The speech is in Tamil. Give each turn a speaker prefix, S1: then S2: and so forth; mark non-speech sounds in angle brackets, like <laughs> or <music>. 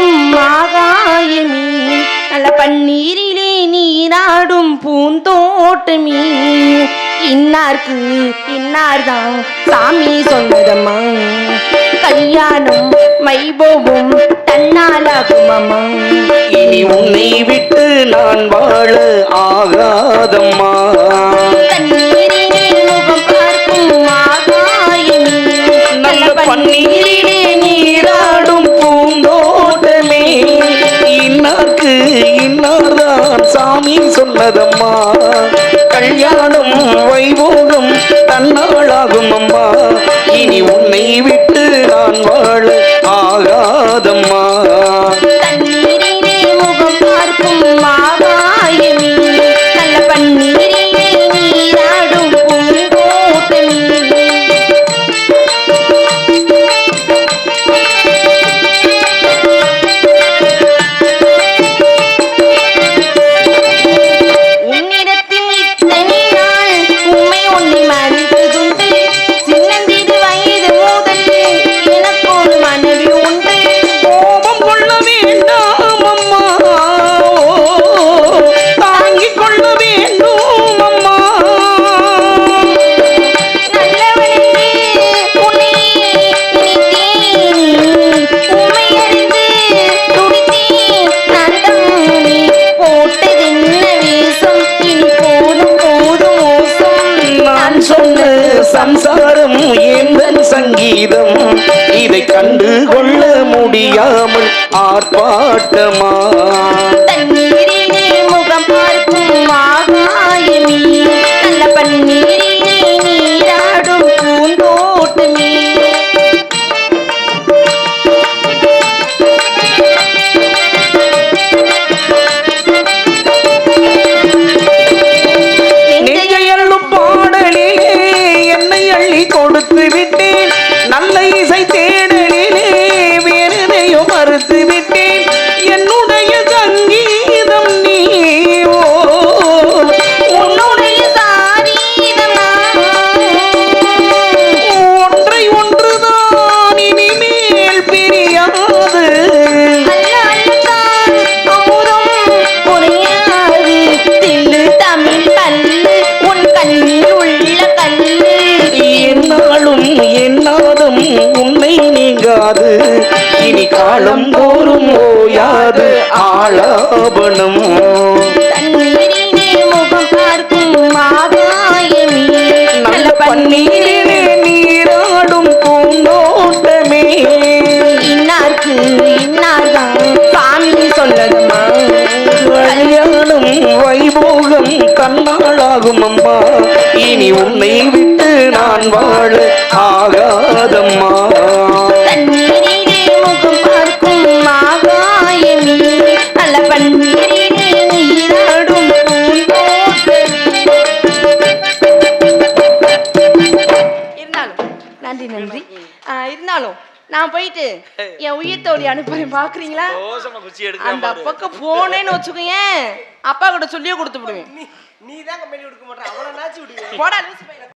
S1: பார்க்கும் ஆகாயமே. நல்ல பன்னீரிலே நீராடும் பூந்தோட்டமே. இன்னார்க்கு இன்னார்தான் சாமி சொன்னதம்மா. கல்யாணம் மைபோபும் தன்னாலாகுமம்மா.
S2: இனி உன்னை விட்டு நான் வாழ ஆகாதம்மா. இன்னார்தான் சாமி சொன்னதம்மா. கல்யாணம் வைபோகம் தன்னாளாகும் அம்மா இனி உன்னை விட்டு நான் வாழ ஆகாதம்மா. சொன்ன சம்சாரம் எந்தன் சங்கீதம். இதை கண்டு கொள்ள முடியாமல் ஆர்ப்பாட்டமா?
S1: தண்ணீரிலே
S2: கொடுத்து விட்டேன் நல்ல இசை தேடலிலே வேறெதையும் மறுத்து விட்டேன் என்னுடைய சங்கீதம் நீ
S1: உன்னுடைய
S2: ஒன்றை ஒன்றுதான் இனிமேல் பிரியாது.
S1: தமிழ் கல்லு உன் கண்ணில்
S2: காலம் தோறும் ஓயாது ஆளாபணம் நல்ல பன்னீரிலே நீராடும் பூந்தோட்டமே.
S1: இன்னார்க்கு இன்னார்தான் சாமி சொல்லதம்மா.
S2: கல்யாணம் வைபோகம் கண்ணாளாகும் அம்மா. இனி உன்னை விட்டு நான் வாழ ஆகாதம்மா.
S1: நன்றி நன்றி. ஆ, இருந்தாலும் நான் போயிட்டு <laughs> என் உயிர் தோழி அனுப்புறேன். பாக்குறீங்களா? அந்த பக்கம் போனேன்னு வச்சுக்கோயேன். அப்பா கிட்ட சொல்லியே கொடுத்து விடுவேன்.
S3: நீ தான் கம்பெனி கொடுக்க மாட்டேன் அவனை நாச்சு விடுவேன்.
S1: போடா